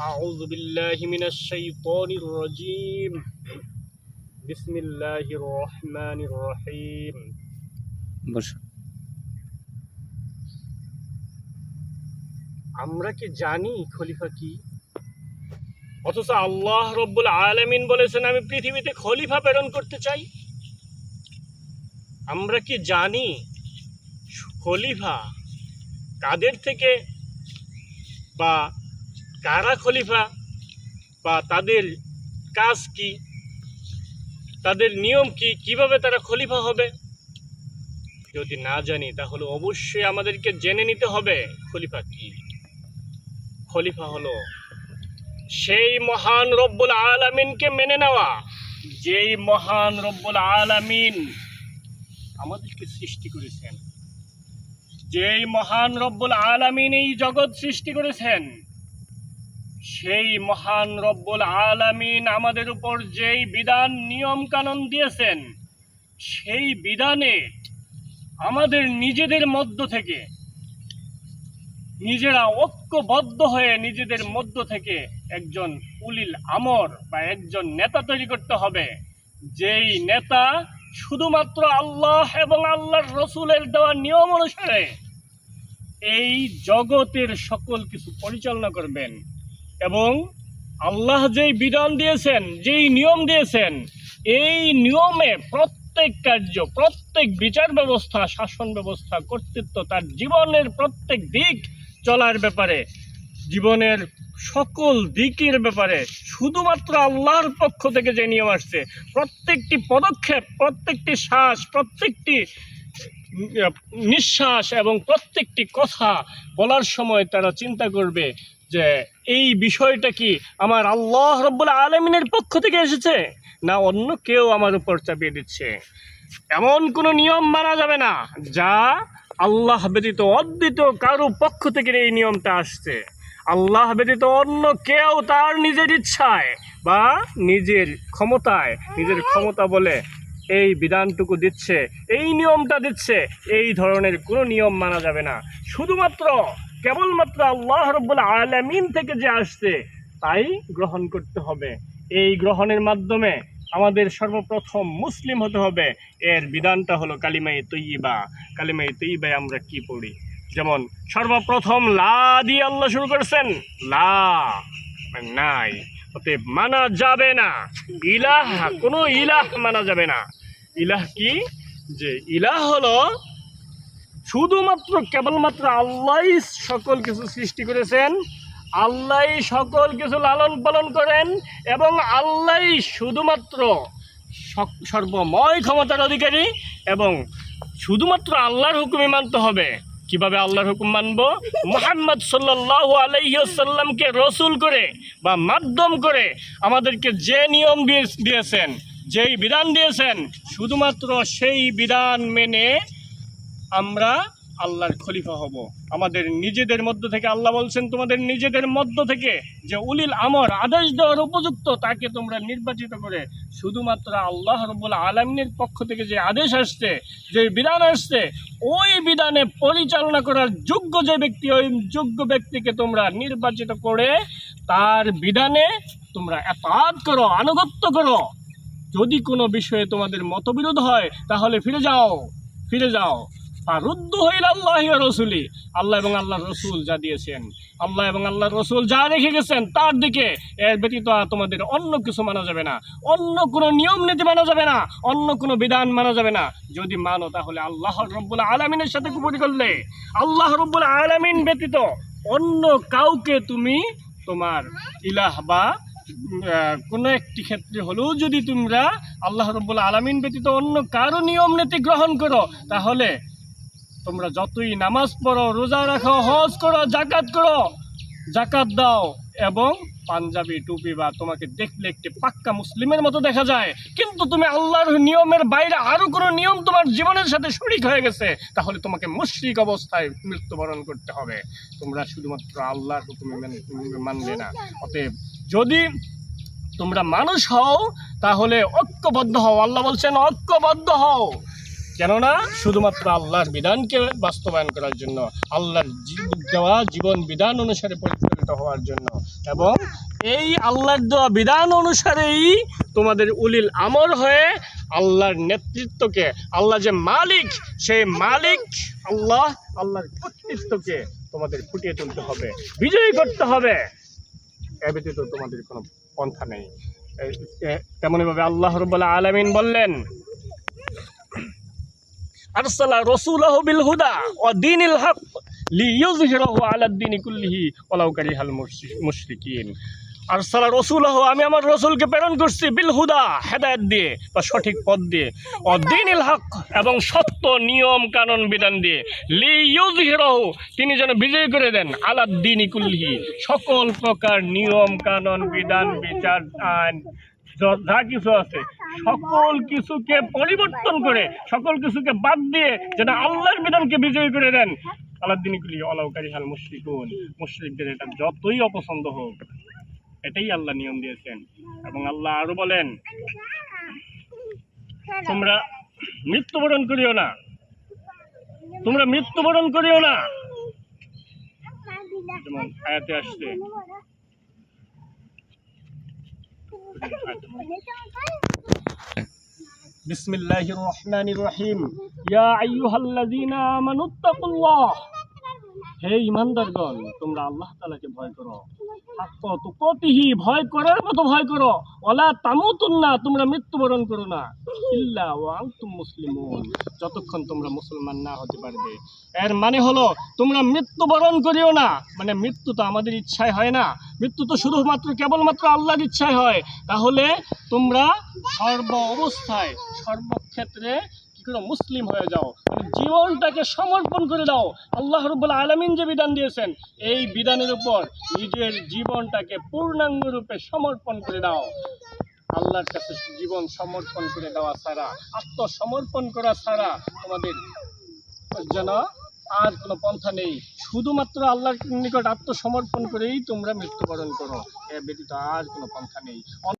أعوذ بالله من الشيطان الرجيم بسم الله الرحمن الرحيم বসো আমরা কি জানি খলিফা কি অথচ আল্লাহ রব্বুল আলামিন বলেছেন আমি পৃথিবীতে খলিফা প্রেরণ করতে চাই আমরা কি জানি খলিফা কাদের থেকে বা কারা খলিফা বা তাদের কাজ কি? তাদের নিয়ম কি? কীভাবে তারা খলিফা হবে? যদি না জানি, তাহলে অবশ্যই আমাদেরকে জেনে নিতে হবে খলিফা কি। খলিফা হলো সেই মহান রব্বুল আলামিনকে মেনে নেওয়া। যেই মহান রব্বুল আলামিন আমাদেরকে সৃষ্টি করেছেন। যেই মহান রব্বুল আলামিন এই জগৎ সৃষ্টি করেছেন। সেই মহান রব্বুল আলামিন আমাদের উপর যেই বিধান, নিয়ম, কানুন দিয়েছেন, সেই বিধানে আমাদের নিজেদের মধ্য থেকে, নিজেরা ঐক্যবদ্ধ হয়ে নিজেদের মধ্য থেকে একজন উলিল আমর বা একজন নেতা তৈরি করতে হবে। যেই নেতা শুধুমাত্র আল্লাহ এবং আল্লাহর রসুলের দেওয়া নিয়ম অনুসারে এই জগতের সকল কিছু পরিচালনা করবেন। এবং আল্লাহ যেই বিধান দিয়েছেন, যেই নিয়ম দিয়েছেন, এই নিয়মে প্রত্যেক কার্য, প্রত্যেক বিচার ব্যবস্থা, শাসন ব্যবস্থা, কর্তৃত্ব তার জীবনের প্রত্যেক দিক চলার ব্যাপারে, জীবনের সকল দিকের ব্যাপারে, শুধুমাত্র আল্লাহর পক্ষ থেকে যে নিয়ম আসছে, প্রত্যেকটি পদক্ষেপ, প্রত্যেকটি শ্বাস, প্রত্যেকটি নিঃশ্বাস এবং প্রত্যেকটি কথা বলার সময় তারা চিন্তা করবে যে এই বিষয়টা কি আমার আল্লাহ রব্বুল আলমিনের পক্ষ থেকে এসেছে? না অন্য কেউ আমার উপর চাপিয়ে দিচ্ছে? এমন কোনো নিয়ম মানা যাবে না, যা আল্লাহ ব্যতীত অদ্বিত কারও পক্ষ থেকে এই নিয়মটা আসছে। আল্লাহ ব্যতীত অন্য কেউ তার নিজের ইচ্ছায় বা নিজের ক্ষমতায়, নিজের ক্ষমতা বলে এই বিধানটুকু দিচ্ছে, এই নিয়মটা দিচ্ছে, এই ধরনের কোনো নিয়ম মানা যাবে না। শুধুমাত্র কেবলমাত্র আল্লাহ রব্বুল আলামিন থেকে যে আসছে, তাই গ্রহণ করতে হবে। এই গ্রহণের মাধ্যমে আমাদের সর্বপ্রথম মুসলিম হতে হবে। এর বিধানটা হলো কালিমাই তৈবা কালিমাই তৈবায় আমরা কি পড়ি? যেমন, সর্বপ্রথম লা দিয়ে আল্লাহ শুরু করেছেন, লা মানে নাই। অতএব মানা যাবে না। ইলাহ, কোনো ইলাহ মানা যাবে না। ইলাহ কি? যে ইলাহ হলো শুধুমাত্র, কেবলমাত্র আল্লাহই সকল কিছু সৃষ্টি করেছেন, আল্লাহই সকল কিছু লালন পালন করেন এবং আল্লাহই শুধুমাত্র সর্বময় ক্ষমতার অধিকারী এবং শুধুমাত্র আল্লাহর হুকুমই মানতে হবে। কীভাবে আল্লাহর হুকুম মানব? মোহাম্মদ সাল্লাহ আলাইসাল্লামকে রসুল করে বা মাধ্যম করে আমাদেরকে যে নিয়ম দিয়ে- দিয়েছেন, যেই বিধান দিয়েছেন, শুধুমাত্র সেই বিধান মেনে আমরা আল্লাহর খলিফা হব। আমাদের নিজেদের মধ্য থেকে আল্লাহ বলছেন, তোমাদের নিজেদের মধ্য থেকে যে উলিল আমর, আদেশ দেওয়ার উপযুক্ত, তাকে তোমরা নির্বাচিত করে শুধুমাত্র আল্লাহ রব্বুল আলমিনের পক্ষ থেকে যে আদেশ আসছে, যে বিধান আসছে, ওই বিধানে পরিচালনা করার যোগ্য যে ব্যক্তি, ওই যোগ্য ব্যক্তিকে তোমরা নির্বাচিত করে তার বিধানে তোমরা এতাত করো, আনুগত্য করো। যদি কোনো বিষয়ে তোমাদের মতবিরোধ হয়, তাহলে ফিরে যাও ফিরে যাও। রুদ্ধ হইল আল্লাহ রসুলি। আল্লাহ এবং আল্লাহ রসুল যা দিয়েছেন, আল্লাহ এবং আল্লাহ রসুল যা রেখে গেছেন, তার দিকে এর ব্যতীত তোমাদের অন্য কিছু মানা যাবে না। অন্য কোনো নিয়ম নীতি মানা যাবে না, অন্য কোনো বিধান মানা যাবে না। যদি মানো তাহলে আল্লাহ রব্বুল আলমিনের সাথে কুপুরি করলে, আল্লাহ রব্বুল আলমিন ব্যতীত অন্য কাউকে তুমি তোমার ইলাহ বা কোনো একটি ক্ষেত্রে হলেও যদি তোমরা আল্লাহ রব্বুল আলমিন ব্যতীত অন্য কারও নিয়ম নীতি গ্রহণ করো, তাহলে তোমরা যতই নামাজ পড়ো, রোজা রাখো, হজ করো জাকাত করো জাকাত দাও এবং পাঞ্জাবি, টুপি বা তোমাকে দেখলে একটি পাক্কা মুসলিমের মতো দেখা যায়। কিন্তু তুমি আল্লাহর নিয়মের বাইরে আরও কোনো নিয়ম তোমার জীবনের সাথে শরিক হয়ে গেছে, তাহলে তোমাকে মুশ্রিক অবস্থায় মৃত্যুবরণ করতে হবে। তোমরা শুধুমাত্র আল্লাহর হুকুমে মেন- মানলে না। অতএব যদি তোমরা মানুষ হও, তাহলে ঐক্যবদ্ধ হও। আল্লাহ বলছেন, ঐক্যবদ্ধ হও। কেননা শুধুমাত্র আল্লাহর বিধানকে বাস্তবায়ন করার জন্য, আল্লাহর দেওয়া জীবন বিধান অনুসারে পরিচালিত হওয়ার জন্য। এবং এই আল্লাহর দেওয়া বিধান অনুসারেই তোমাদের উলিল আমর হয়ে আল্লাহর নেতৃত্বকে, আল্লাহ যে মালিক, সেই মালিক আল্লাহ, আল্লাহর কর্তৃত্বকে তোমাদের ফুটিয়ে তুলতে হবে, বিজয়ী করতে হবে। এ ব্যতীত তোমাদের কোনো পন্থা নেই। তেমনইভাবে আল্লাহ রব্বুল্লাহ আলমিন বললেন আরসালা রসুলাহু বিল হুদা ওয়া দীনিল হক লিইয়ুযহিরাহু আলা দ্বীনি কুল্লিহি ওয়ালাউ কারিহাল মুশরি- মুশরিকিন। আরসালা রসুলাহু, আমি আমার রসুলকে প্রেরণ করছি বিল হুদা, হেদায়েত দিয়ে বা সঠিক পথ দিয়ে। ও দীনিল হক এবং সত্য নিয়ম কানুন বিধান দিয়ে। লিইয়ুযহিরাহু তিনি যেন বিজয় করে দেন আলা দ্বীনি কুল্লিহি। সকল প্রকার নিয়ম কানুন বিধান, বিচার, আইন য- কিছু আছে, সকল কিছুকে পরিবর্তন করে, সকল কিছুকে বাদ দিয়ে যেন আল্লাহর বিধানকে বিজয়ী করে দেন। আলাদ্দিনগুলি অলাউকারী হাল মুশ্রিকুন, মুশ্রিকদের এটা যতই অপছন্দ হোক, এটাই আল্লাহ নিয়ম দিয়েছেন। এবং আল্লাহ আরও বলেন, তোমরা মৃত্যুবরণ করিও না। তোমরা মৃত্যুবরণ করিও না। যেমন আয়াতে আসছে بسم الله الرحمن الرحيم. يا أيها الذين آمنوا اتقوا الله. হে ইমানদারগণ, তোমরা আল্লাহ তাআলাকে ভয় করো। ভয় করার মতো ভয় করো। তোমরা মৃত্যুবরণ করো না। ইল্লা যতক্ষণ তোমরা মুসলমান না হতে পারবে। এর মানে হলো, তোমরা মৃত্যুবরণ করিও না। মানে মৃত্যু তো আমাদের ইচ্ছায় হয় না। মৃত্যু তো শুধুমাত্র কেবলমাত্র আল্লাহর ইচ্ছায় হয়। তাহলে তোমরা সর্ব অবস্থায়, সর্বক্ষেত্রে কি মুসলিম হয়ে যাও। জীবনটাকে সমর্পণ করে দাও। আল্লাহ রব্বুল আলমিন যে বিধান দিয়েছেন, এই বিধানের উপর নিজের জীবনটাকে পূর্ণাঙ্গ রূপে সমর্পণ করে দাও। আল্লাহর কাছে জীবন সমর্পণ করে দেওয়া ছাড়া, আত্মসমর্পণ করা ছাড়া তোমাদের যেন আর কোনো পন্থা নেই। শুধুমাত্র আল্লাহর নিকট আত্মসমর্পণ করেই তোমরা মৃত্যুবরণ করো। এ ব্যতীত আর কোনো পন্থা নেই।